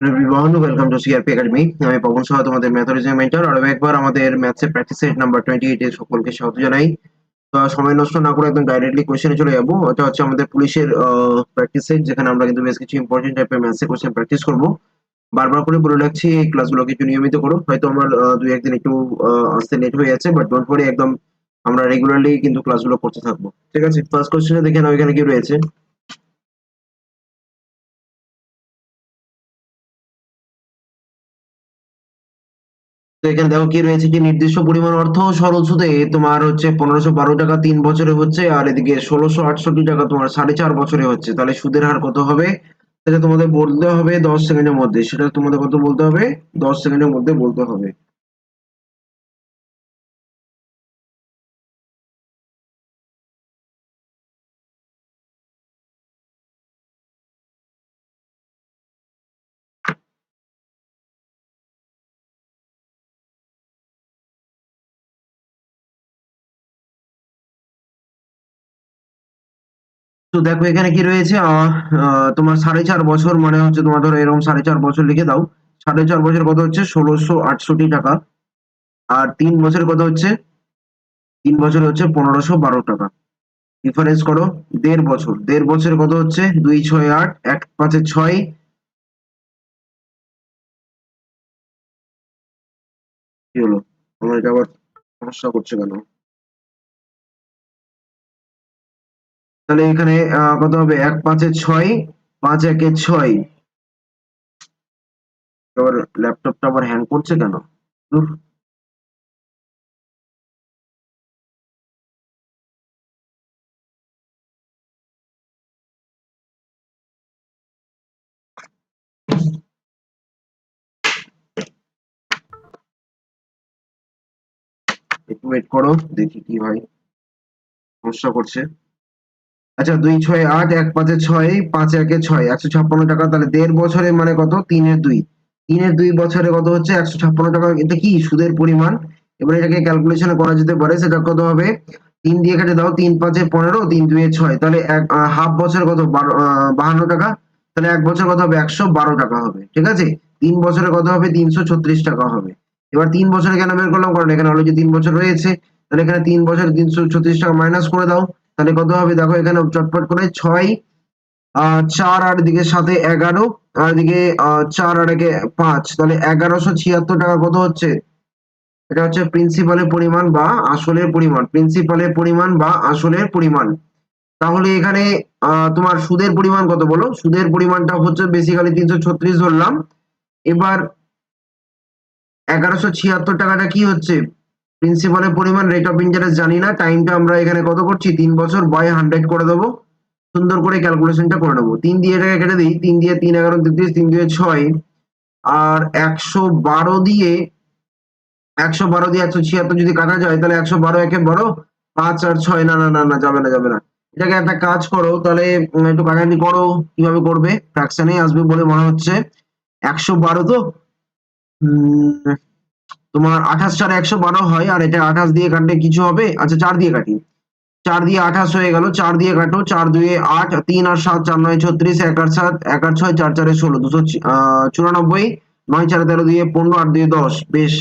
everyone. Welcome to CRP Academy. আমি পবন সাহা, তোমাদের mathology mentor আর একবার আমাদের ম্যাথসের প্র্যাকটিস সেট নাম্বার 28 এর সকলকে স্বাগত জানাই। সময় নষ্ট না করে একদম ডাইরেক্টলি কোশ্চেনে চলে যাব। এটা হচ্ছে আমাদের পুলিশের প্র্যাকটিস সেট যেখানে আমরা কিন্তু বেশ কিছু ইম্পর্টেন্ট টাইপের ম্যাথসের কোশ্চেন প্র্যাকটিস করব। বারবার করে বলে রাখছি, এই ক্লাসগুলোকে একটু নিয়মিত করো। হয়তো আমার দুই একদিন একটু আসতে লেট হয়ে যাচ্ছে বাট ডোন্ট ওয়ারি একদম আমরা রেগুলারলি কিন্তু ক্লাসগুলো করতে থাকব। ঠিক আছে? ফার্স্ট কোশ্চেনে দেখে নাও এখানে কি রয়েছে। তো এখানে দেখো কি রয়েছে কি? নির্দিষ্ট পরিমাণ অর্থ সরল সুদে তোমার হচ্ছে পনেরোশো বারো টাকা তিন বছরে হচ্ছে, আর এদিকে ষোলোশো আটষট্টি টাকা তোমার সাড়ে চার বছরে হচ্ছে। তাহলে সুদের হার কত হবে? সেটা তোমাদের বলতে হবে দশ সেকেন্ডের মধ্যে। সেটা তোমাদের কত বলতে হবে? দশ সেকেন্ডের মধ্যে বলতে হবে। তো দেখো এখানে কি রয়েছে? তোমার সাড়ে চার বছর মানে হচ্ছে তোমার ধরো এরকম সাড়ে চার বছর লিখে দাও। সাড়ে চার বছর কত হচ্ছে? ষোলোশো আটষট্টি টাকা। আর তিন বছর কত হচ্ছে? তিন বছর হচ্ছে পনেরোশো বারো টাকা। ডিফারেন্স করো, দেড় বছর। দেড় বছর কত হচ্ছে? দুই ছয় আট, এক পাঁচে ছয়। কি হলো? আমার এটা আবার সমস্যা করছে কেন? তাহলে এখানে কত হবে? এক পাঁচে ছয়, পাঁচ একে ছয়। আবার ল্যাপটপটা আবার হ্যাং করছে কেন। একটু ওয়েট করো, দেখি কি হয়। সমস্যা করছে। আচ্ছা দুই ছয় আট, এক পাঁচে ছয়, পাঁচ একে ছয়, একশো ছাপ্পান্ন টাকা, তাহলে দেড় বছরে মানে কত? তিনের দুই। তিনের দুই বছরে কত হচ্ছে? একশো ছাপ্পান্ন টাকা। এটা কি? সুদের পরিমাণ। এবার এটাকে ক্যালকুলেশন করা যেতে পারে। সেটা কত হবে? তিন দিয়ে কেটে দাও, তিন পাঁচে পনেরো, তিন দুয়ে ছয়। তাহলে এক হাফ বছর কত? বারো বাহান্ন টাকা। তাহলে এক বছর কত হবে? একশো বারো টাকা হবে। ঠিক আছে? তিন বছরে কত হবে? তিনশো ছত্রিশ টাকা হবে। এবার তিন বছরে কেন বের করলাম? কারণ এখানে অলরেডি তিন বছর রয়েছে। তাহলে এখানে তিন বছর তিনশো ছত্রিশ টাকা মাইনাস করে দাও। তাহলে কত হবে? দেখো এখানে চটপট করে ছয় চার আর দিকে সাথে এগারো, আর দিকে চার আর একে পাঁচ। তাহলে এগারোশো ছিয়াত্তর টাকা কত হচ্ছে? এটা হচ্ছে প্রিন্সিপালের পরিমাণ বা আসলের পরিমাণ। প্রিন্সিপালের পরিমাণ বা আসলের পরিমাণ। তাহলে এখানে তোমার সুদের পরিমাণ কত বলো? সুদের পরিমাণটা হচ্ছে বেসিক্যালি তিনশো ছত্রিশ ধরলাম। এবার এগারোশো ছিয়াত্তর টাকাটা কি হচ্ছে? প্রিন্সিপালের পরিমাণ রেট অফ ইন্টারেস্ট জানি না টাইমটা আমরা এখানে কত করছি? তিন বছর বাই হান্ড্রেড করে দেবো। সুন্দর করে ক্যালকুলেশনটা করে নেব। তিন দিয়ে এটাকে কেটে দিই, তিন দিয়ে তিন এগারো তেত্রিশ তিন দিয়ে ছয়। আর একশো বারো দিয়ে, একশো বারো দিয়ে একশো ছিয়াত্তর যদি কাটা যায়, তাহলে একশো বারো একে বারো পাঁচ আর ছয়, না না না না, যাবে না যাবে না। এটাকে একটা কাজ করো, তাহলে একটু কাটাকাটি করো, কীভাবে করবে? ফ্র্যাকশনে আসবে বলে মনে হচ্ছে। একশো বারো তো? তোমার আঠাশ চার একশো বারো হয়, আর এটা আঠাশ দিয়ে কাটলে কিছু হবে? আচ্ছা চার দিয়ে কাটি। চার দিয়ে আঠাশ হয়ে গেল, চার দিয়ে কাটো, চার দুয়ে আট, তিন আর সাত, চার নয় ছত্রিশ, এক আর সাত, এক আর ছয়, চার চারে ষোলো, দুশো চুরানব্বই, নয় চারে তেরো দিয়ে পনেরো, আট দিয়ে দশ, বেশ।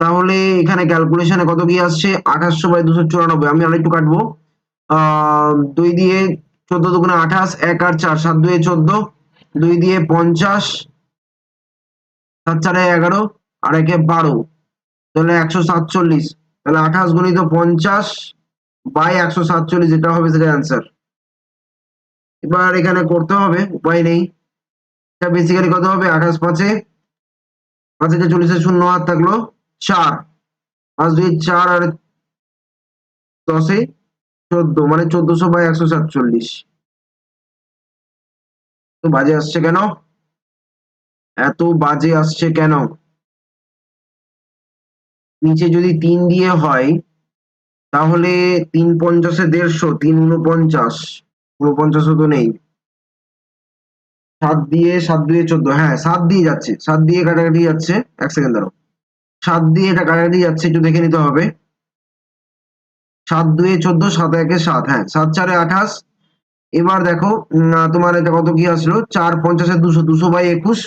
তাহলে এখানে ক্যালকুলেশনে কত কি আসছে? আঠাশশো বাই দুশো চুরানব্বই, আমি আরেকটু কাটবো। দুই দিয়ে চোদ্দ দুগুণে আঠাশ, এক আর চার, সাত দুয়ে চোদ্দ, দুই দিয়ে পঞ্চাশ, সাত চারে এগারো আর একে বারো। তাহলে একশো সাতচল্লিশ। তাহলে আঠাশ গুণিত পঞ্চাশ বাই একশো সাতচল্লিশ, যেটা হবে সেটা অ্যান্সার এবার এখানে করতে হবে, উপায় নেই। এটা বেসিক্যালি কত হবে? আঠাশ পাঁচে। পাঁচে চল্লিশে শূন্য হাত থাকল চার। পাঁচ দুই চার আর দশে চোদ্দ মানে চোদ্দশো বাই একশো সাতচল্লিশ। তো বাজে আসছে কেন? এত বাজে আসছে কেন? নিচে যদি তিন দিয়ে হয়, তাহলে তিন পঞ্চাশে দেড়শো, তিন উনপঞ্চাশ উনপঞ্চাশও তো নেই। সাত দিয়ে সাত দিয়ে চোদ্দ হ্যাঁ সাত দিয়ে যাচ্ছে, সাত দিয়ে কাটাকাটি যাচ্ছে, এক সেকেন্ড দাঁড়াও। সাত দিয়ে এটা কাটাকাটি যাচ্ছে, একটু দেখে নিতে হবে। সাত দুয়ে চোদ্দ, সাত একে সাত হ্যাঁ সাত চারে আঠাশ। এবার দেখো তোমার এটা কত কি আসলো? চার পঞ্চাশে দুশো দুশো বাই একুশ।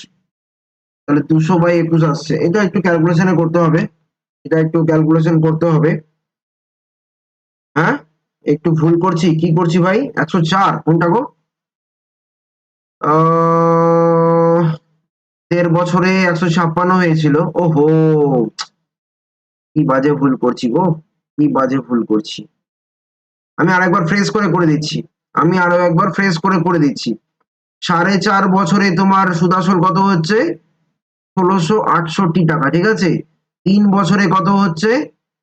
তাহলে দুশো বাই একুশ আসছে। এটা একটু ক্যালকুলেশনে করতে হবে। এটা একটু ক্যালকুলেশন করতে হবে। হ্যাঁ? একটু ভুল করছি। কি করছি ভাই? একশো চার। কোনটা গো? দেড় বছরে একশো ছাপ্পান্ন হয়েছিল। ওহো! কি বাজে ভুল করছি গো। কি বাজে ভুল করছি। আমি আরেকবার ফ্রেশ করে করে দিচ্ছি। আমি আরও একবার ফ্রেশ করে করে দিচ্ছি। সাড়ে চার বছরে তোমার সুদাসল কত হচ্ছে? ষোলোশো আটষট্টি টাকা, ঠিক আছে? তিন বছরে কত হচ্ছে?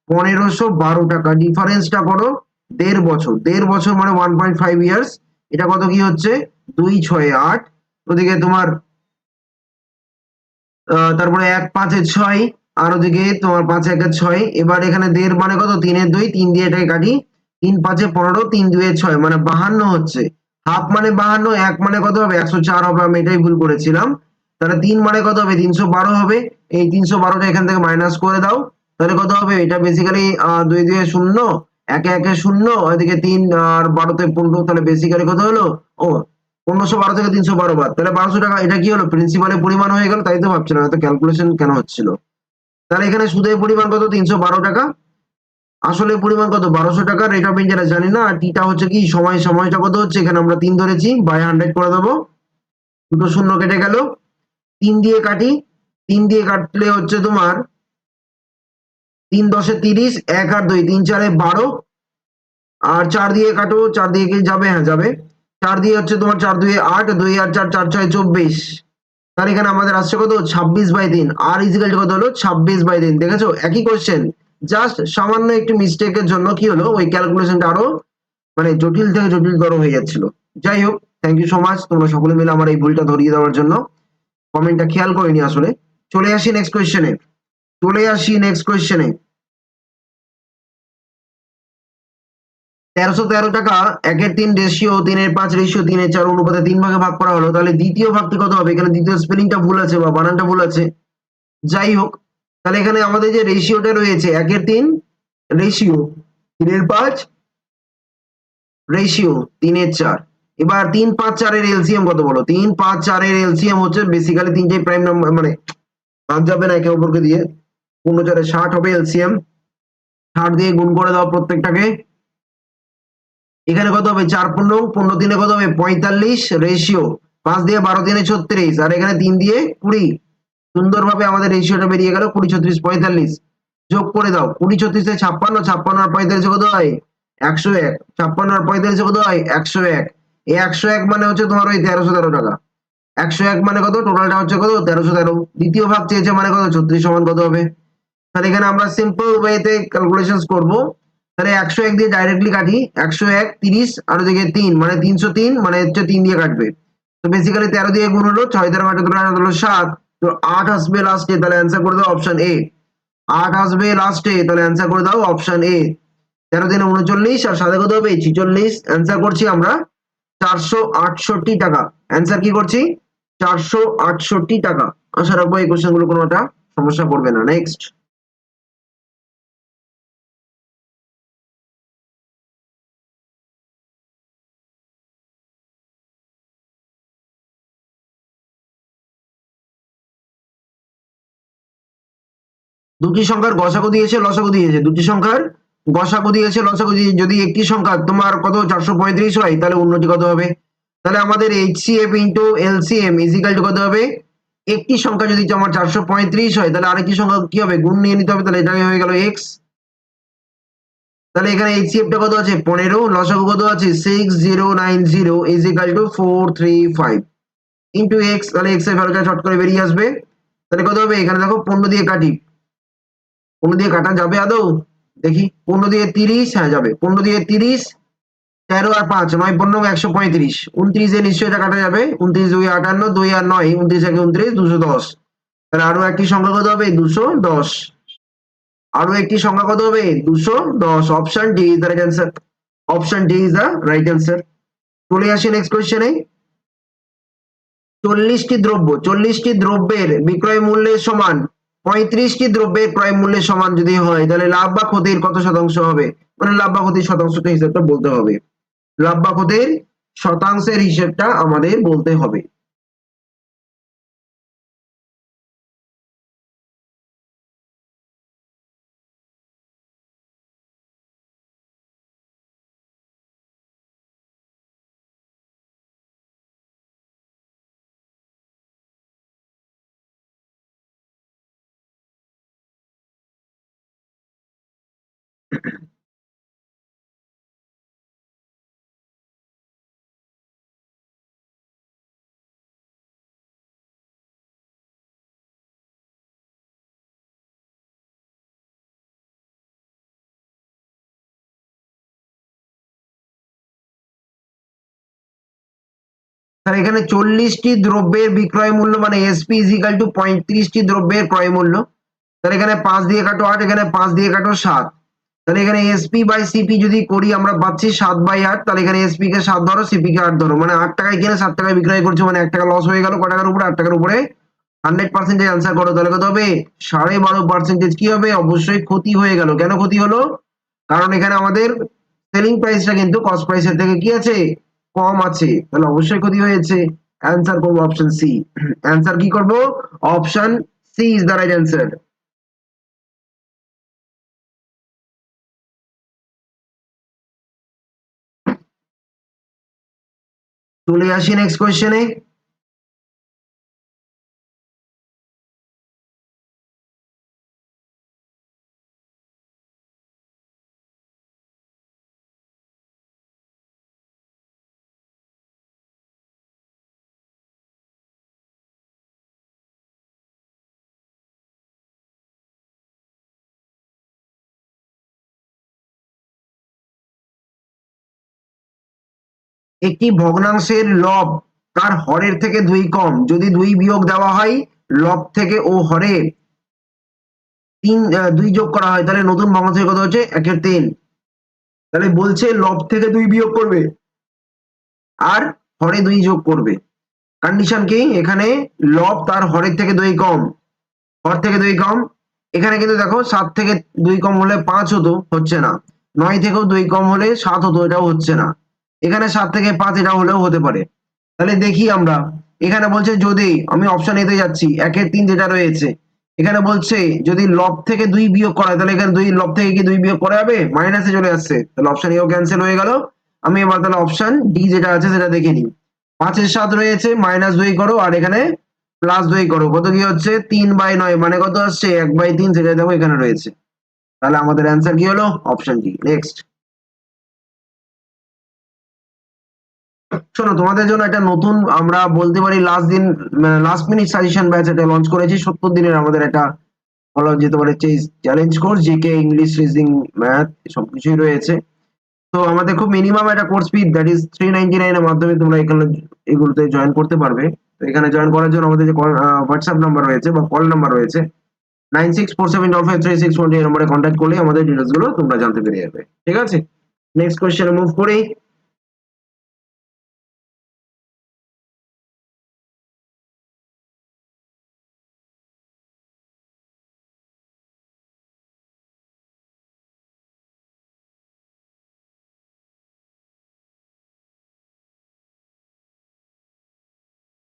পনেরোশো বারো টাকা। ডিফারেন্সটা করো, দেড় বছর। দেড় বছর মানে ওয়ান পয়েন্ট ফাইভ ইয়ার্স এটা কত কি হচ্ছে? দুই ছয় আট। ওদিকে তোমার তারপরে এক পাঁচে ছয়, আর ওদিকে তোমার পাঁচ একে ছয়। এবার এখানে দেড় মানে কত? তিনের দুই, তিন দিয়ে এটাকে কাটি। তিন পাঁচে পনেরো, তিন দুয়ে ছয় মানে বাহান্ন হচ্ছে। হাফ মানে বাহান্ন, এক মানে কত হবে? একশো চার হবে, আমি এটাই ভুল করেছিলাম। তাহলে তিন মানে কত হবে? তিনশো বারো হবে। এই তিনশো বারোটা এখান থেকে মাইনাস করে দাও। তাহলে কত হবে? এটা বেসিক্যালি দুই দুয়ে শূন্য, একে একে শূন্য, ওইদিকে তিন আর বারোতে পনেরো, তাহলে বেসিক্যালি কত হলো? ও, পনেরোশো বারো থেকে তিনশো বারো বার তাহলে বারোশো টাকা, এটা কি হলো? প্রিন্সিপালের পরিমাণ হয়ে গেল, তাই তো ভাবছিলাম এত ক্যালকুলেশন কেন হচ্ছিল। তাহলে এখানে সুদের পরিমাণ কত? তিনশো বারো টাকা। আসলে পরিমাণ কত? বারোশো টাকা রেট অফ ইন্টারেস্ট জানি না। আর টিটা হচ্ছে কি? সময়, সময়টা কত হচ্ছে? এখানে আমরা তিন ধরেছি বাই হান্ড্রেড করে দেবো। দুটো শূন্য কেটে গেল। তিন দিয়ে কাটি তিন দিয়ে কাটলে হচ্ছে তোমার তিন দশে তিরিশ, এক আর দুই, তিন চারে বারো। আর চার দিয়ে কাটো, চার দিয়ে কি যাবে? হ্যাঁ যাবে। চার দিয়ে হচ্ছে তোমার চার দুই আট, দুই আর চার চার ছয়, চব্বিশ। তার এখানে আমাদের আসছে কত? ছাব্বিশ বাই তিন। আর ইজিক্যাল কত হলো? ছাব্বিশ বাই তিন। দেখেছ? একই কোয়েশ্চেন জাস্ট সামান্য একটু মিস্টেকের জন্য কি হলো? ওই ক্যালকুলেশনটা আরও মানে জটিল থেকে জটিলতর হয়ে যাচ্ছিল। যাই হোক থ্যাংক ইউ সো মাচ তোমরা সকলে মিলে আমার এই ভুলটা ধরিয়ে দেওয়ার জন্য। কমেন্টটা খেয়াল করিনি আসলে। চলে আসি নেক্সট কোয়েশ্চেনে চলে আসি নেক্সট কোয়েশ্চেনে তেরোশো তেরো টাকা, একের তিন রেশিও তিনের পাঁচ রেশিও তিনের চার অনুপাতে তিন ভাগে ভাগ করা হলো। তাহলে দ্বিতীয় ভাগটি কত হবে? এখানে দ্বিতীয় স্পেলিংটা ভুল আছে বা বানানটা ভুল আছে। যাই হোক, তাহলে এখানে আমাদের যে রেশিওটা রয়েছে, একের তিন রেশিও তিনের পাঁচ রেশিও তিনের চার। এবার তিন পাঁচ চারের এলসিএম কত বলো? তিন পাঁচ চারের এলসিএম হচ্ছে বেসিক্যালি তিনটে প্রাইম নাম্বার মানে বাদ যাবে না একে অপরকে দিয়ে। পনেরো চারে ষাট হবে এলসিএম। ষাট দিয়ে গুণ করে দাও প্রত্যেকটাকে। এখানে কত হবে? চার পনেরো। পনেরো দিনে কত হবে? পঁয়তাল্লিশ। রেশিও পাঁচ দিয়ে বারো দিনে ছত্রিশ। আর এখানে তিন দিয়ে কুড়ি। সুন্দরভাবে আমাদের রেশিওটা বেরিয়ে গেল কুড়ি, ছত্রিশ, পঁয়তাল্লিশ। যোগ করে দাও। কুড়ি, ছত্রিশে ছাপ্পান্ন। ছাপ্পান্ন আর পঁয়তাল্লিশে কত হয়? একশো এক। ছাপ্পান্ন আর পঁয়তাল্লিশে কত হয়? একশো এক। এই একশো এক মানে হচ্ছে তোমার ওই তেরোশো তেরো টাকা। একশো এক মানে কত? টোটালটা হচ্ছে কত? তেরোশো তেরো। দ্বিতীয় ভাগ চেয়েছে মানে কত? ছত্রিশ সমান কত হবে? তাহলে এখানে আমরা সিম্পল ওয়েতে ক্যালকুলেশন করব। তাহলে একশো এক দিয়ে ডাইরেক্টলি কাটি, একশো এক, তিরিশ, আর ওদিকে তিন মানে তিনশো তিন মানে হচ্ছে তিন দিয়ে কাটবে। তো বেসিক্যালি তেরো দিয়ে গুণ হলো ছয়, তেরো তোলা হলো সাত। তো আট আসবে লাস্টে তাহলে অ্যান্সার করে দাও অপশন এ আট আসবে লাস্টে তাহলে অ্যান্সার করে দাও অপশন এ তেরো দিনে উনচল্লিশ, আর সাথে কত হবে? ছিচল্লিশ। অ্যান্সার করছি আমরা চারশো আটষট্টি টাকা। অ্যান্সার কি করছি? চারশো আটষট্টি টাকা। আশা রাখব এই কোশ্চেনগুলো কোনোটা সমস্যা পড়বে না। নেক্সট দুটি সংখ্যার গসাগু দিয়েছে, লসাগু দিয়েছে। দুটি সংখ্যার গসাগু দিয়েছে, লসাগু দিয়েছে। যদি একটি সংখ্যা তোমার কত? চারশো পঁয়ত্রিশ হয়, তাহলে উন্নতি কত হবে? তাহলে আমাদের HCF into L LCM equal to কত হবে? একটি সংখ্যা যদি আমার চারশো পঁয়ত্রিশ হয়, তাহলে আরেকটি সংখ্যা কি হবে? গুণ নিয়ে নিতে হবে, তাহলে এটা হয়ে গেল এক্স তাহলে এখানে এইচসিএফ টা কত আছে? পনেরো। লসাগু কত আছে? Six zero nine zero equal to four three five into X তাহলে এক্সের ভ্যালুটা শর্ট করে বেরিয়ে আসবে। তাহলে কত হবে? এখানে দেখো, পনেরো দিয়ে কাটি। পনেরো দিয়ে কাটা যাবে আদৌ? দেখি, পনেরো দিয়ে তিরিশ হ্যাঁ যাবে। পনেরো দিয়ে তিরিশ তেরো আর পাঁচ, নয় পনেরো একশো পঁয়ত্রিশ। উনত্রিশে নিশ্চয়ই এটা কাটা যাবে। উনত্রিশ দুই আটান্ন, দুই আর নয়, উনত্রিশ একে উনত্রিশ, দুশো দশ। তাহলে আরও একটি সংখ্যা কত হবে? দুশো দশ। আরও একটি সংখ্যা কত হবে? দুশো দশ। Option D is the right answer option D is the right answer চলে আসি নেক্সট কোয়েশ্চেনে চল্লিশটি দ্রব্য, চল্লিশটি দ্রব্যের বিক্রয় মূল্যের সমান, পঁয়ত্রিশটি দ্রব্যের ক্রয় মূল্যের সমান যদি হয়, তাহলে লাভ বা ক্ষতির কত শতাংশ হবে? মানে লাভ বা ক্ষতির শতাংশটা হিসাবটা বলতে হবে। রাব্বাকতের শতাংশের হিসেবটা আমাদের বলতে হবে Thank you. তাহলে এখানে চল্লিশটি দ্রব্যের বিক্রয় মূল্য মানে এসপি ইজিক্যাল টু পঁয়ত্রিশটি দ্রব্যের ক্রয় মূল্য। তাহলে এখানে পাঁচ দিয়ে কাটো আট, এখানে পাঁচ দিয়ে কাটো সাত। তাহলে এখানে এসপি বাই সিপি যদি করি, আমরা পাচ্ছি সাত বাই আট, তাহলে এখানে এসপি কে সাত ধরো সিপি কে আট ধরো। মানে আট টাকায় কিনে সাত টাকায় বিক্রয় করছ মানে এক টাকা লস হয়ে গেল, ক টাকার উপরে, আট টাকার উপরে হান্ড্রেড পার্সেন্টেজ অ্যান্সার করো। তাহলে কত হবে? সাড়ে বারো পার্সেন্টেজ কি হবে? অবশ্যই ক্ষতি হয়ে গেল। কেন ক্ষতি হলো? কারণ এখানে আমাদের সেলিং প্রাইসটা কিন্তু কস্ট প্রাইসের থেকে কি আছে? কম আছে, তাহলে অবশ্যই ক্ষতি হয়েছে। অ্যান্সার করব অপশন সি অ্যান্সার কি করব? Option C is the right answer চলে আসি নেক্সট কোয়েশ্চেনে একটি ভগ্নাংশের লব তার হরের থেকে দুই কম। যদি দুই বিয়োগ দেওয়া হয়, লব থেকে ও হরে তিন দুই যোগ করা হয়, তাহলে নতুন ভগ্নাংশের কত হচ্ছে? একের তিন। তাহলে বলছে লব থেকে দুই বিয়োগ করবে আর হরে দুই যোগ করবে। কন্ডিশন কি? এখানে লব তার হরের থেকে দুই কম। হর থেকে দুই কম। এখানে কিন্তু দেখো, সাত থেকে দুই কম হলে পাঁচ হতো, হচ্ছে না। নয় থেকেও দুই কম হলে সাত হতো, এটাও হচ্ছে না। এখানে সাত থেকে পাঁচ এটা হলেও হতে পারে। তাহলে দেখি আমরা। এখানে বলছে যদি, আমি অপশন এতে যাচ্ছি, একের তিন যেটা রয়েছে, এখানে বলছে যদি লব থেকে দুই বিয়োগ করা তাহলে এখানে দুই লব থেকে কি দুই বিয়োগ করা যাবে? মাইনাসে চলে আসছে। তাহলে অপশন এও ক্যান্সেল হয়ে গেল। আমি এবার তাহলে অপশন ডি যেটা আছে, সেটা দেখে নিই। পাঁচের সাত রয়েছে মাইনাস দুই করো, আর এখানে প্লাস দুই করো। কত কি হচ্ছে? তিন বাই নয় মানে কত আসছে? এক বাই তিন সেটা দেখো এখানে রয়েছে। তাহলে আমাদের অ্যান্সার কি হলো? অপশন ডি নেক্সট শোনো, তোমাদের জন্য একটা নতুন, আমরা বলতে পারি লাস্ট দিন লাস্ট মিনিট সাজেশন ব্যাচ এটা লঞ্চ করেছি। সত্তর দিনের আমাদের একটা, বলা যেতে পারে challenge course GK English reasoning math সবকিছুই রয়েছে। তো আমাদের খুব মিনিমাম একটা course fee that is three ninety নাইনের মাধ্যমে তোমরা এখানে এগুলোতে জয়েন করতে পারবে। তো এখানে জয়েন করার জন্য আমাদের যে হোয়াটসঅ্যাপ নাম্বার রয়েছে বা কল নাম্বার রয়েছে nine six four seven double five three six one এই নম্বরে কন্ট্যাক্ট করলে আমাদের ডিটেলসগুলো তোমরা জানতে পেরে যাবে। ঠিক আছে? নেক্সট কোয়েশ্চেনে মুভ করি।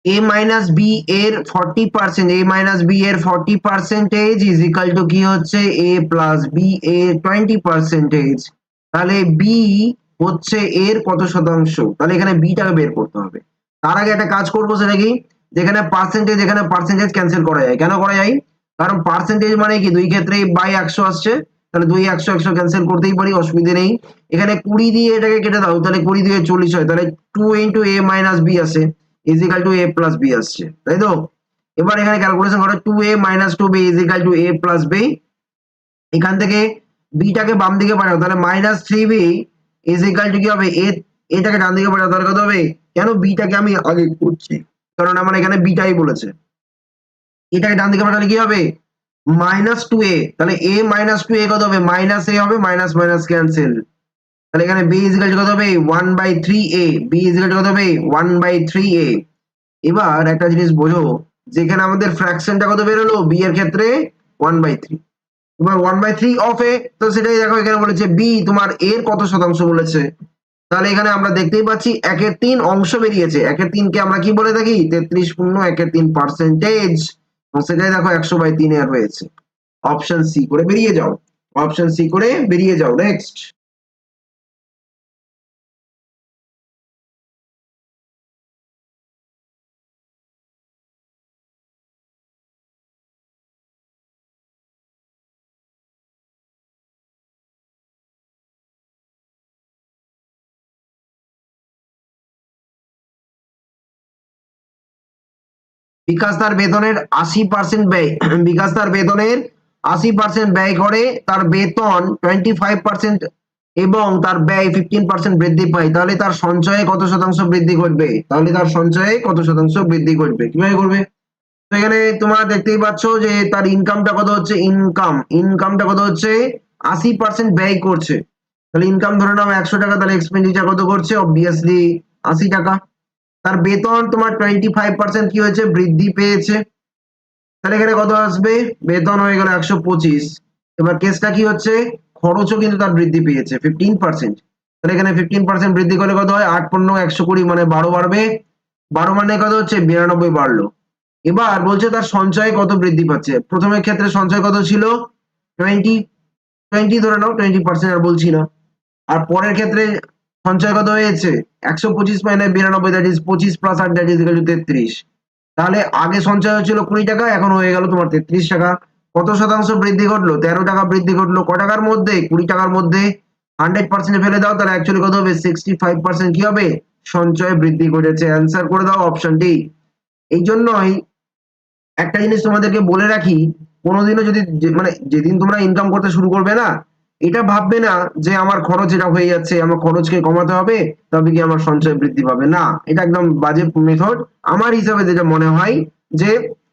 A মাইনাস বি এর forty percent A minus B এর forty percentage is equal to কি হচ্ছে? A plus B A twenty percentage তাহলে বি হচ্ছে এর কত শতাংশ? তাহলে এখানে বিটাকে বের করতে হবে। তার আগে একটা কাজ করব সেটা কি? যেখানে পার্সেন্টেজ এখানে পার্সেন্টেজ ক্যান্সেল করা যায়। কেন করা যায়? কারণ পার্সেন্টেজ মানে কি? দুই ক্ষেত্রে বাই একশো আসছে। তাহলে দুই একশো একশো ক্যান্সেল করতেই পারি, অসুবিধে নেই। এখানে কুড়ি দিয়ে এটাকে কেটে দাও, তাহলে কুড়ি দিয়ে চল্লিশ হয়। তাহলে two into A minus B is two A plus B আসছে, তাই তো? এবার এখানে ক্যালকুলেশন করো two A minus two B is two A plus B এখান থেকে বিটাকে বাম দিকে পাঠাও, তাহলে minus three B is to কি হবে? এ এটাকে ডান দিকে পাঠাও, তাহলে কত হবে? কেন বিটাকে আমি আগে করছি? কারণ আমার এখানে বিটাই বলেছে। এটাকে ডান দিকে পাঠালে কি হবে? মাইনাস টু এ তাহলে এ মাইনাস টু এ কত হবে? মাইনাস এ হবে মাইনাস মাইনাস ক্যান্সেল তাহলে এখানে বি ইজ কত হবে? One by three A B is কত হবে? ওয়ান বাই থ্রি এ এবার একটা জিনিস বোঝো, যেখানে আমাদের ফ্র্যাকশনটা কত বেরোলো? বি এর ক্ষেত্রে ওয়ান বাই থ্রি এবার one by three of A, তো সেটাই দেখো এখানে বলেছে বি তোমার এর কত শতাংশ বলেছে। তাহলে এখানে আমরা দেখতেই পাচ্ছি একের তিন অংশ বেরিয়েছে। একের তিনকে আমরা কি বলে থাকি? তেত্রিশ পূর্ণ একের তিন পার্সেন্টেজ সেটাই দেখো একশো বাই তিনে রয়েছে অপশন সি করে বেরিয়ে যাও। অপশন সি করে বেরিয়ে যাও। নেক্সট বিকাশ তার বেতনের আশি পার্সেন্ট ব্যয়, বিকাশ তার বেতনের আশি পার্সেন্ট ব্যয় করে, তার বেতন টোয়েন্টি ফাইভ পার্সেন্ট এবং তার ব্যয় ফিফটিন পার্সেন্ট বৃদ্ধি পায়, তাহলে তার সঞ্চয়ে কত শতাংশ বৃদ্ধি ঘটবে? তাহলে তার সঞ্চয়ে কত শতাংশ বৃদ্ধি ঘটবে? কীভাবে করবে তো এখানে তোমরা দেখতেই পাচ্ছ যে তার ইনকামটা কত হচ্ছে? ইনকাম ইনকামটা কত হচ্ছে? আশি পার্সেন্ট ব্যয় করছে। তাহলে ইনকাম ধরে নাও একশো টাকা, তাহলে এক্সপেন্ডিচার কত করছে? অবভিয়াসলি আশি টাকা। তার বেতন তোমার টোয়েন্টি ফাইভ পার্সেন্ট কি হয়েছে? বৃদ্ধি পেয়েছে। তাহলে এখানে কত আসবে? বেতন হয়ে গেল একশো পঁচিশ। এবার কেসটা কি হচ্ছে? খরচও কিন্তু তার বৃদ্ধি পেয়েছে ফিফটিন পার্সেন্ট তাহলে এখানে ফিফটিন পার্সেন্ট বৃদ্ধি করলে কত হয়? আট পণ্য একশো কুড়ি মানে বারো বাড়বে। বারো মানে কত হচ্ছে? বিরানব্বই বাড়লো। এবার বলছে তার সঞ্চয় কত বৃদ্ধি পাচ্ছে? প্রথমের ক্ষেত্রে সঞ্চয় কত ছিল? টোয়েন্টি টোয়েন্টি ধরে নাও টোয়েন্টি পার্সেন্ট আর বলছি না। আর পরের ক্ষেত্রে সঞ্চয় কত হয়েছে? একশো পঁচিশ মাইনে বিরানব্বই দ্যাট ইজ পঁচিশ প্লাস আট দ্যাট ইজ তেত্রিশ। তাহলে আগে সঞ্চয় হচ্ছিল কুড়ি টাকা, এখন হয়ে গেল তোমার তেত্রিশ টাকা। কত শতাংশ বৃদ্ধি ঘটলো? তেরো টাকা বৃদ্ধি ঘটলো। ক টাকার মধ্যে? কুড়ি টাকার মধ্যে। হান্ড্রেড পার্সেন্ট ফেলে দাও, তাহলে অ্যাকচুয়ালি কত হবে? সিক্সটি ফাইভ পার্সেন্ট কি হবে? সঞ্চয় বৃদ্ধি ঘটেছে। অ্যান্সার করে দাও অপশন ডি এই জন্যই একটা জিনিস তোমাদেরকে বলে রাখি, কোনোদিনও যদি মানে যেদিন তোমরা ইনকাম করতে শুরু করবে না এটা ভাববে না যে আমার খরচ এটা হয়ে যাচ্ছে, আমার খরচকে কমাতে হবে, তবে কি আমার সঞ্চয় বৃদ্ধি পাবে? না, এটা একদম বাজে মেথড আমার হিসাবে যেটা মনে হয় যে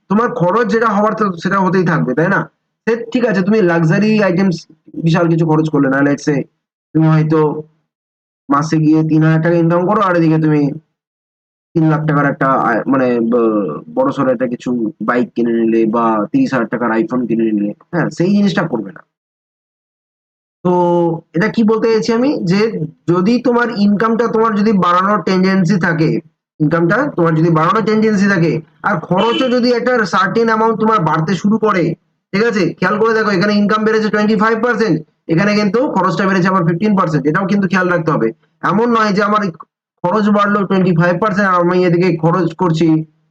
তোমার খরচ যেটা হওয়ার সেটা হতেই থাকবে, তাই না? ঠিক আছে, তুমি লাক্সারি আইটেমস বিশাল কিছু খরচ করলে না লেটসে তুমি হয়তো মাসে গিয়ে তিন হাজার টাকা ইনকাম করো, আর এদিকে তুমি তিন লাখ টাকার একটা মানে বড় সড়ো একটা কিছু বাইক কিনে নিলে বা তিরিশ হাজার টাকার আইফোন কিনে নিলে হ্যাঁ সেই জিনিসটা করবে না। তো এটা কি বলতে চাইছি আমি? যে যদি তোমার ইনকামটা তোমার যদি বাড়ানোর টেন্ডেন্সি থাকে ইনকামটা তোমার যদি বাড়ানোর টেন্ডেন্সি থাকে, আর খরচও যদি একটা সার্টেন অ্যামাউন্ট তোমার বাড়তে শুরু করে, ঠিক আছে? খেয়াল করে দেখো, এখানে ইনকাম বেড়েছে টোয়েন্টি ফাইভ পার্সেন্ট এখানে কিন্তু খরচটা বেড়েছে আমার ফিফটিন পার্সেন্ট এটাও কিন্তু খেয়াল রাখতে হবে। এমন নয় যে আমার খরচ বাড়লো টোয়েন্টি ফাইভ পার্সেন্ট আর আমি এদিকে খরচ করছি,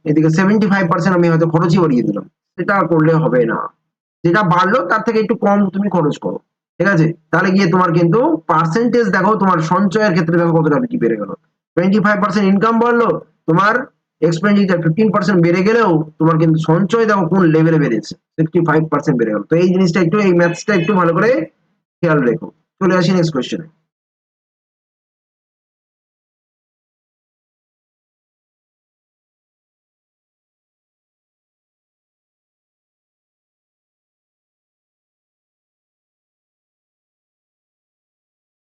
এদিকে সেভেন্টি ফাইভ পার্সেন্ট আমি হয়তো খরচই বাড়িয়ে দিলাম। সেটা করলে হবে না। যেটা বাড়লো, তার থেকে একটু কম তুমি খরচ করো। ঠিক আছে? তাহলে গিয়ে তোমার কিন্তু পার্সেন্টেজ দেখো, তোমার সঞ্চয়ের ক্ষেত্রে দেখো কতটা কি বেড়ে গেল। টোয়েন্টি ফাইভ পার্সেন্ট ইনকাম বাড়লো, তোমার এক্সপেন্ডিচার ফিফটিন পার্সেন্ট বেড়ে গেলেও তোমার কিন্তু সঞ্চয় দেখো কোন লেভেলে বেড়েছে সিক্সটি ফাইভ পার্সেন্ট বেড়ে গেল। তো এই জিনিসটা একটু, এই ম্যাথসটা একটু ভালো করে খেয়াল রেখো। চলে আসি নেক্সট কোয়েশ্চেনে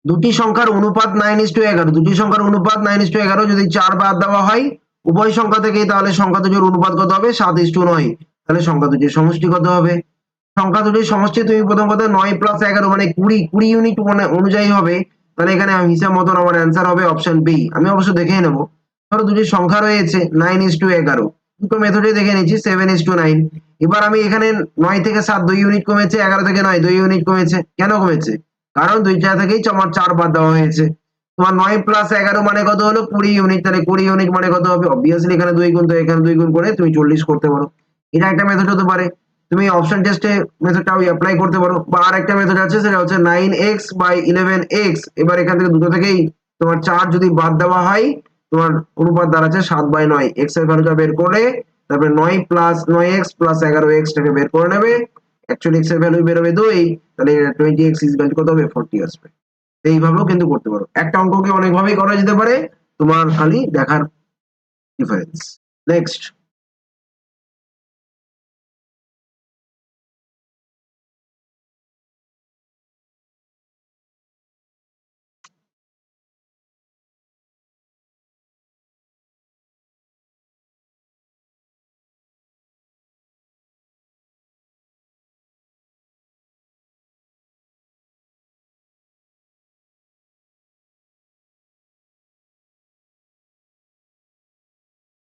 দুটি সংখ্যার অনুপাত নাইন ইস টু এগারো। দুটি সংখ্যার অনুপাত নাইন ইস টু এগারো, যদি চার বাদ দেওয়া হয়, উভয় সংখ্যা থেকে তাহলে সংখ্যা দুটির অনুপাত কত হবে? সাত ইস টু নয়। তাহলে সংখ্যা দুটির সমষ্টি কত হবে? সংখ্যা দুটির সমষ্টি তুমি প্রথম কথা নয় প্লাস এগারো মানে কুড়ি। কুড়ি ইউনিট মানে অনুযায়ী হবে। তাহলে এখানে হিসাব মতন আমার অ্যান্সার হবে অপশন বি আমি অবশ্য দেখে নেব। ধরো দুটি সংখ্যা রয়েছে নাইন ইস টু এগারো। দুটো মেথডে দেখে নিচ্ছি সেভেন ইস টু নাইন এবার আমি এখানে নয় থেকে সাত, দুই ইউনিট কমেছে, এগারো থেকে নয়, দুই ইউনিট কমেছে। কেন কমেছে? কারণ দুইটা থেকেই আমার চার বাদ দেওয়া হয়েছে। তোমার নয় প্লাস এগারো মানে কত হলো? কুড়ি ইউনিট তাহলে কুড়ি ইউনিট মানে কত হবে? অবভিয়াসলি এখানে দুই গুণ, তো এখানে দুই গুণ করে তুমি চল্লিশ করতে পারো। এটা একটা মেথড হতে পারে। তুমি অপশন টেস্টে মেথডটাও অ্যাপ্লাই করতে পারো। বা আর একটা মেথড আছে, সেটা হচ্ছে nine X by eleven X এবার এখান থেকে দুটো থেকেই তোমার চার যদি বাদ দেওয়া হয়, তোমার অনুপাত দাঁড়াচ্ছে সাত বাই নয়। এক্সের ভ্যালুটা বের করে তারপরে নয় প্লাস নয় এক্স প্লাস এগারো এক্সটাকে বের করে নেবে। অ্যাকচুয়ালি এক্সের ভ্যালু বেরোবে দুই, তাহলে টোয়েন্টি এক্স ইজ কত হবে? ফোরটি আসবে। এইভাবেও কিন্তু করতে পারো। একটা অঙ্ককে অনেকভাবেই করা যেতে পারে। তোমার খালি দেখার ডিফারেন্স নেক্সট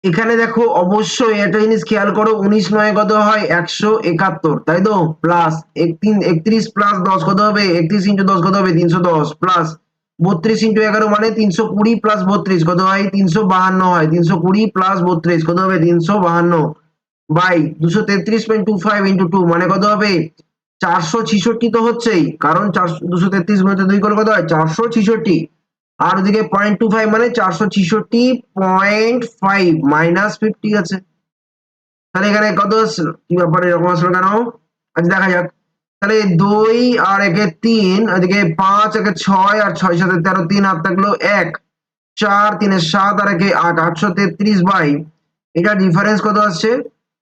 এখানে দেখো, অবশ্যই একটা জিনিস খেয়াল করো, উনিশ নয় কত হয়? একশো একাত্তর, তাই তো? প্লাস একত্রিশ প্লাস দশ কত হবে? একত্রিশ ইন্টু দশ কত হবে? তিনশো দশ, প্লাস বত্রিশ ইন্টু এগারো মানে তিনশো কুড়ি প্লাস বত্রিশ, কত হয়? তিনশো বাহান্ন হয়। তিনশো কুড়ি প্লাস বত্রিশ, কত হবে? তিনশো বাহান্ন বাই দুশো তেত্রিশ point two five into two মানে কত হবে? চারশো ছিষট্টি তো হচ্ছেই, কারণ চারশো, দুশো তেত্রিশ গুণিত দুই করে কত হয়? চারশো ছিষট্টি। আর ওদিকে পয়েন্ট টু ফাইভ মানে চারশো ছিষট্টি পয়েন্ট ফাইভ মাইনাস ফিফটি আছে। তাহলে এখানে কত কি ব্যাপার, এরকম আসলো কেন? আচ্ছা দেখা যাক। তাহলে দুই আর একে তিন ওইদিকে পাঁচ, একে ছয় আর ছয় সাথে তেরো, তিন হাত থাকল এক। চার, তিনে সাত আর একে আট, আটশো তেত্রিশ বাই। এটা ডিফারেন্স কত আসছে?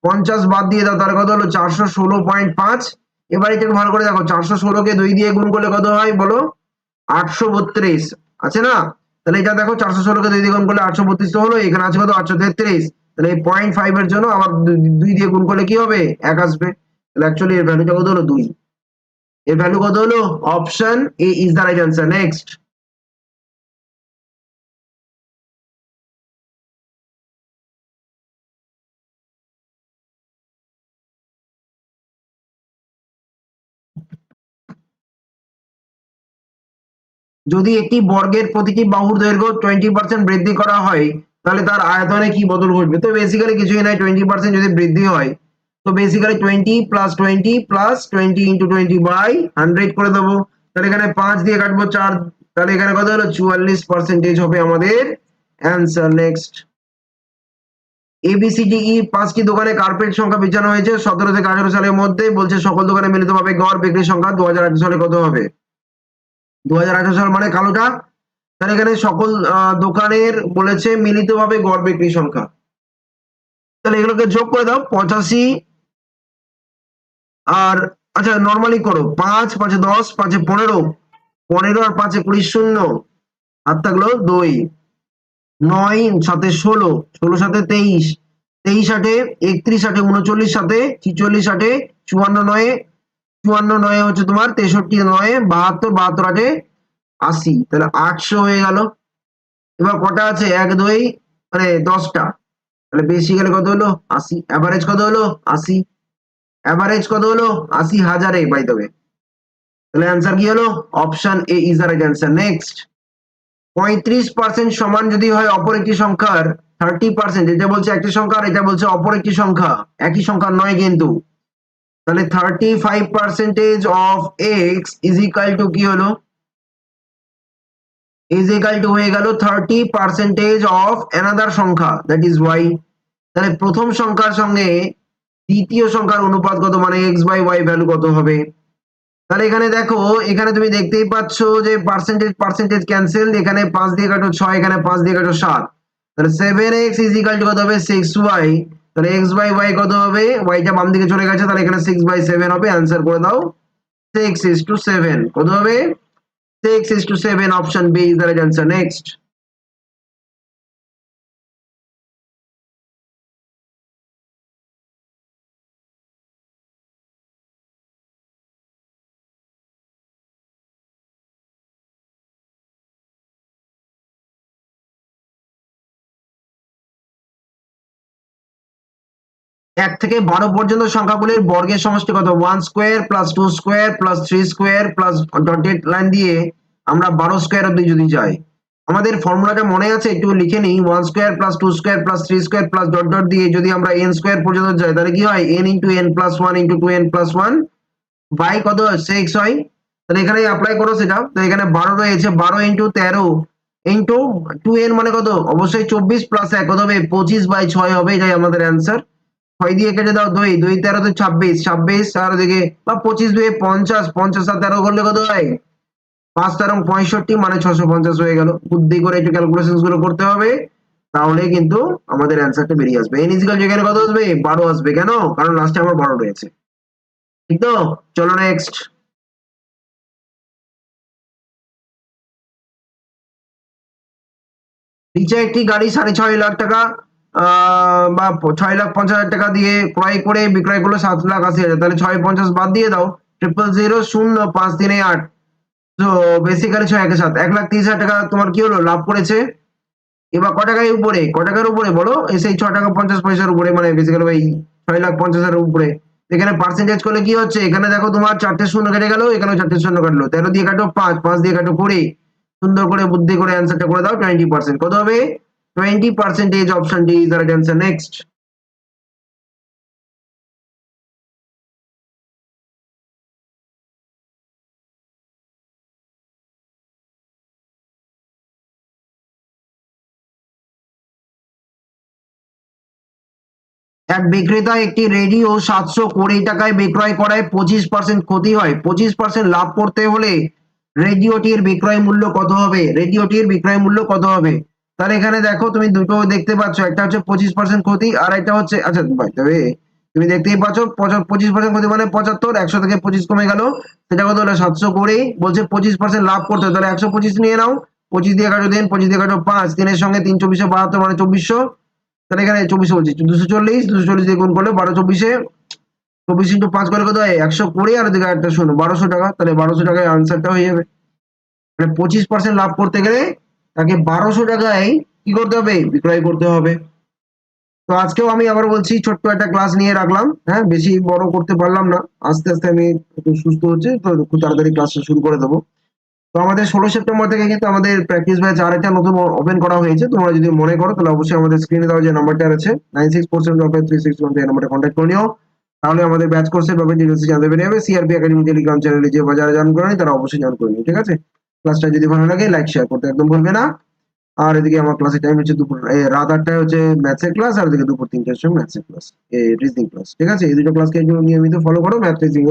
পঞ্চাশ বাদ দিয়ে দাও, তাহলে কত হলো? চারশো ষোলো পয়েন্ট পাঁচ। এবার এটা ভালো করে দেখো, চারশো ষোলোকে দুই দিয়ে গুণ করলে কত হয় বলো? আটশো বত্রিশ। আছে না? তাহলে এটা দেখো চারশো ষোলোকে দুই দিয়ে গুণ করলে আটশো বত্রিশ হলো, এখানে আছে কত? আটশো তেত্রিশ। তাহলে এই পয়েন্ট ফাইভ এর জন্য আবার দুই দিয়ে গুণ করলে কি হবে? এক আসবে। তাহলে অ্যাকচুয়ালি এর ভ্যালুটা কত হলো? দুই। এর ভ্যালু কত হলো? Option A is the right answer next যদি একটি বর্গের প্রতিটি বাহুর দৈর্ঘ্য টোয়েন্টি পার্সেন্ট বৃদ্ধি করা হয়, তাহলে তার আয়তনে কি বদল ঘটবে? তো বেসিক্যালি কিছুই নাই টোয়েন্টি পার্সেন্ট যদি বৃদ্ধি হয়, তো basically twenty plus twenty plus twenty into twenty by hundred করে দেবো। তাহলে এখানে পাঁচ দিয়ে কাটবো চার, তাহলে এখানে কত হলো? চুয়াল্লিশ পার্সেন্টেজ হবে আমাদের অ্যান্সার নেক্সট এবিসিডিই পাঁচটি দোকানে কার্পেট সংখ্যা বিছানো হয়েছে, সতেরো থেকে আঠারো সালের মধ্যে বলছে সকল দোকানে মিলিতভাবে গড় বিক্রির সংখ্যা দু হাজার আঠারো সালে কত হবে? দু হাজার আঠারো সাল মানে কালোটা। তাহলে এখানে সকল দোকানের বলেছে মিলিতভাবে গড় বিক্রি সংখ্যা। তাহলে এগুলোকে যোগ করে দাও, পঁচাশি। আর আচ্ছা নর্মালি করো, পাঁচ, পাঁচে দশ, পাঁচে পনেরো পনেরো আর পাঁচে কুড়ি শূন্য। হাত থাকল দুই। নয়, সাথে ষোলো ষোলো সাথে তেইশ। তেইশ আটে একত্রিশ আটে উনচল্লিশ সাথে ছিচল্লিশ আটে চুয়ান্ন নয়ে চুয়ান্ন নয় হচ্ছে তোমার তেষট্টি নয়ে, বাহাত্তর বাহাত্তর আটে আশি। তাহলে আটশো হয়ে গেল। এবার কটা আছে? এক, দুই মানে দশটা। তাহলে বেশি গেলে কত হলো? আশি। অ্যাভারেজ কত হলো? আশি। অ্যাভারেজ কত হলো? আশি হাজারে বাই দেবে তাহলে অ্যান্সার কি হলো? Option A is right answer next পঁয়ত্রিশ পার্সেন্ট সমান যদি হয় অপর একটি সংখ্যার থার্টি পার্সেন্ট এটা বলছে একটি সংখ্যা আর এটা বলছে অপর একটি সংখ্যা। একই সংখ্যা নয় কিন্তু। তাহলে thirty five percentage of X is equal to কি হলো? ইজ ইকাল টু হয়ে গেল থার্টি পার্সেন্টেজ অফ অ্যানাদার সংখ্যা দ্যাট ইজ ওয়াই তাহলে প্রথম সংখ্যার সঙ্গে দ্বিতীয় সংখ্যার অনুপাত কত মানে এক্স বাই ওয়াই ভ্যালু কত হবে? তাহলে এখানে দেখো, এখানে তুমি দেখতেই পাচ্ছ যে পার্সেন্টেজ পার্সেন্টেজ ক্যান্সেল এখানে পাঁচ দিয়ে কাটো ছয়, এখানে পাঁচ দিয়ে কাটো সাত। তাহলে seven X is equal to কত হবে? সিক্স ওয়াই তাহলে এক্স বাই ওয়াই কত হবে? ওয়াইটা বাম দিকে চলে গেছে, তাহলে এখানে সিক্স বাই সেভেন হবে অ্যান্সার করে দাও। সিক্স ইজ টু সেভেন কত হবে? Six is to seven option B is the right answer next এক থেকে বারো পর্যন্ত সংখ্যাগুলির বর্গের সমষ্টি কত? One square plus two square plus three square plus dotted line দিয়ে আমরা বারো স্কোয়ার অব্দি যদি যাই। আমাদের ফর্মুলাটা মনে আছে? একটু লিখে নিই। One square plus two square plus three square plus dot dot দিয়ে যদি আমরা এন স্কোয়ার পর্যন্ত যাই, তাহলে কি হয়? N into N plus one into two N plus one by কত? সিক্স হয়। তাহলে এখানে অ্যাপ্লাই করো সেটা। তো এখানে বারো রয়েছে। বারো ইন্টু তেরো ইন্টু টু এন মানে কত? অবশ্যই চব্বিশ প্লাস এক কত হবে। পঁচিশ বাই ছয় হবে, এটাই আমাদের অ্যান্সার ছয় দিয়ে কেটে দাও দুই দুই তেরোতে ছাব্বিশ ছাব্বিশ আর ওদিকে বা পঁচিশ দুই পঞ্চাশ পঞ্চাশ আর তেরো করলে কত হয়? পাঁচ তেরো, পঁয়ষট্টি মানে ছশো পঞ্চাশ হয়ে গেল। বুদ্ধি করে একটু ক্যালকুলেশনগুলো করতে হবে, তাহলে কিন্তু আমাদের অ্যান্সারটা বেরিয়ে আসবে। এন ইজিক্যাল যেখানে কত আসবে? বারো আসবে। কেন? কারণ লাস্টে আমার বারো রয়েছে। ঠিক তো? চলো নেক্সট নিচে একটি গাড়ি সাড়ে ছয় লাখ টাকা। বা ছয় লাখ পঞ্চাশ হাজার টাকা দিয়ে ক্রয় করে বিক্রয় করল সাত লাখ আশি হাজার। তাহলে ছয় পঞ্চাশ বাদ দিয়ে দাও ট্রিপল জিরো শূন্য পাঁচ তিনে আট। তো বেসিক্যালি ছয় একে সাত। এক লাখ তিরিশ হাজার টাকা তোমার কি হলো? লাভ করেছে। এবার ক টাকার উপরে? ক টাকার উপরে বলো? সেই ছ টাকা পঞ্চাশ পয়সার উপরে মানে বেসিক্যালি ওই ছয় লাখ পঞ্চাশ হাজার উপরে। এখানে পার্সেন্টেজ করলে কি হচ্ছে? এখানে দেখো তোমার চারটে শূন্য কেটে গেল এখানে চারটে শূন্য কাটলো। তেরো দিয়ে কাটো পাঁচ পাঁচ দিয়ে কাটো কুড়ি। সুন্দর করে বুদ্ধি করে অ্যান্সারটা করে দাও টোয়েন্টি পার্সেন্ট কত হবে? Twenty percentage option D is the right answer next এক বিক্রেতা একটি রেডিও সাতশো কুড়ি টাকায় বিক্রয় করায় পঁচিশ পার্সেন্ট ক্ষতি হয়। পঁচিশ পার্সেন্ট লাভ করতে হলে রেডিওটির বিক্রয় মূল্য কত হবে? রেডিওটির বিক্রয় মূল্য কত হবে? তাহলে এখানে দেখো, তুমি দুটো দেখতে পাচ্ছ, একটা হচ্ছে পঁচিশ পার্সেন্ট ক্ষতি, আর একটা হচ্ছে আচ্ছা তবে তুমি দেখতেই পাচ্ছ, পঁচা- পঁচিশ পার্সেন্ট ক্ষতি মানে পঁচাত্তর, একশো থেকে পঁচিশ কমে গেল, সেটা কত হলো, সাতশো কুড়ি, বলছে পঁচিশ পার্সেন্ট লাভ করতে তাহলে একশো পঁচিশ নিয়ে নাও, পঁচিশ দিয়ে কাটো দিন পঁচিশ দিয়ে কাটো পাঁচ, তিনের সঙ্গে তিন, চব্বিশশো বাহাত্তর মানে চব্বিশশো, তাহলে এখানে চব্বিশশো বলছি, দুশো চল্লিশ দুশো চল্লিশ দিয়ে গুণ করলে বারো চব্বিশে, চব্বিশ ইন্টু পাঁচ করে কত হয়, একশো কুড়ি, আর দিকে একটা শোনো, বারোশো টাকা, তাহলে বারোশো টাকায় আনসারটা হয়ে যাবে মানে পঁচিশ পার্সেন্ট লাভ করতে গেলে তাকে বারোশো টাকায় কি করতে হবে? বিক্রয় করতে হবে। তো আজকেও আমি আবার বলছি, ছোট্ট একটা ক্লাস নিয়ে রাখলাম। হ্যাঁ বেশি বড় করতে পারলাম না। আস্তে আস্তে আমি একটু সুস্থ হচ্ছে, তো খুব তাড়াতাড়ি ক্লাসটা শুরু করে দেবো। তো আমাদের ষোলো সেপ্টেম্বর থেকে কিন্তু আমাদের প্র্যাকটিস ব্যাচ আর একটা নতুন ওপেন করা হয়েছে। তোমরা যদি মনে করো, তাহলে অবশ্যই আমাদের স্ক্রিনে দেওয়া যে নাম্বারটা আছে nine six four seven three six one এই নাম্বারটা কন্ট্যাক্ট করে নিও। তাহলে আমাদের ব্যাচ কোর্সের ব্যাপারে ডিটেলস জানতে পেরে যাবে। সিআরপি একাডেমি টেলিগ্রাম চ্যানেলে যে বাজারে জান করেনি, তারা অবশ্যই জয়েন করে নিও, ঠিক আছে? ক্লাসটা যদি ভালো লাগে লাইক শেয়ার করতে একদম ভুলবে না। আর এদিকে আমার ক্লাসের টাইম হচ্ছে দুপুর রাত আটটায় হচ্ছে ম্যাথসের ক্লাস আর এদিকে দুপুর তিনটার সময় ম্যাথস এর ক্লাস রিজনিং ক্লাস ঠিক আছে? এই দুটো ক্লাসকে নিয়মিত ফলো করো ম্যাথ রিজনিং